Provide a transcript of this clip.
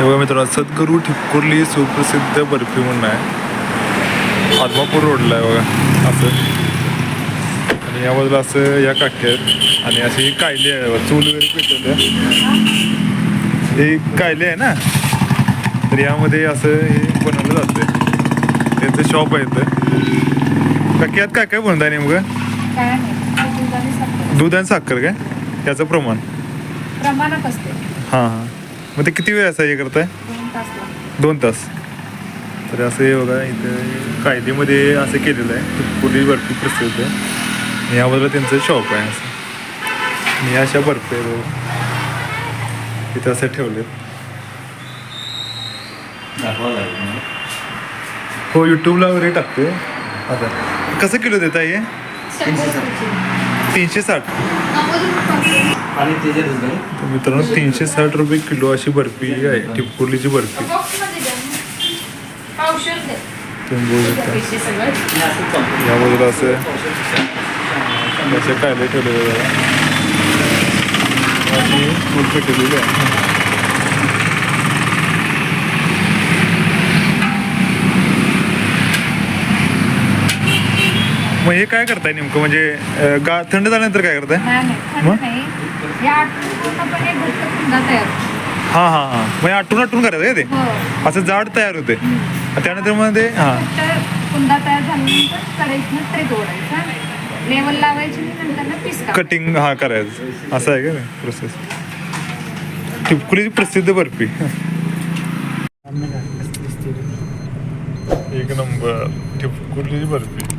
बघा मित्रांनो सद्गुरू ठिपकुर्ली सुप्रसिद्ध बर्फी म्हणून आहे. आदमापूर रोडला आहे बघा असं. आणि या बाजूला असं या काठी आहेत. आणि अशी कायली आहे चूल वगैरे पेटवल्या हे कायले आहे ना? तर यामध्ये असं हे बनवलं जातं त्यांचं शॉप आहे काकी यात काय काय बनत आहे नेमकं? दूध आणि साखर. काय? त्याचं प्रमाण. प्रमाणात असते हां हां. मग ते किती वेळ असं हे करताय? दोन तास लागतात. दोन तास. तर असं हे बघा इथं कायदेमध्ये असं केलेलं आहे पूर्वी बर्फी प्रसिद्ध आहे. आणि या बाजूला त्यांचं शॉप आहे असं. आणि या अशा बर्फी आहेत. बघा. इथं असं ठेवलेत. हो यूट्यूबला वगैरे टाकते आता. कसं किलो देता हे. तीनशे साठ. आणि मित्रांनो तीनशे साठ रुपये किलो अशी बर्फी आहे टिपकुर्लीची बर्फी. तुम्ही बघू शकता. या बाजूला असं त्याचे कायले ठेवलेले अशी फुल पेटलेली आहे. मग हे काय करताय नेमकं? म्हणजे अं, गा थंड झाल्यानंतर काय करताय? नाही नाही खरं मग? नाही. या आठवून पूर्णपणे घट्ट पुन्हा तयार हां हां हां. म्हणजे आटून आटून करायचं आहे ते? हो. असं जाड तयार होते. त्यानंतरमध्ये हां. घट्ट पुन्हा तयार झाल्यानंतर कढईतनं ट्रे जोडायचा लेवल लावायची आणि नंतर पीस कटिंग हा करायचं. असं आहे का प्रोसेस टिपकुलीची प्रसिद्ध बर्फी. एक नंबर. टिपकुलीची बर्फी.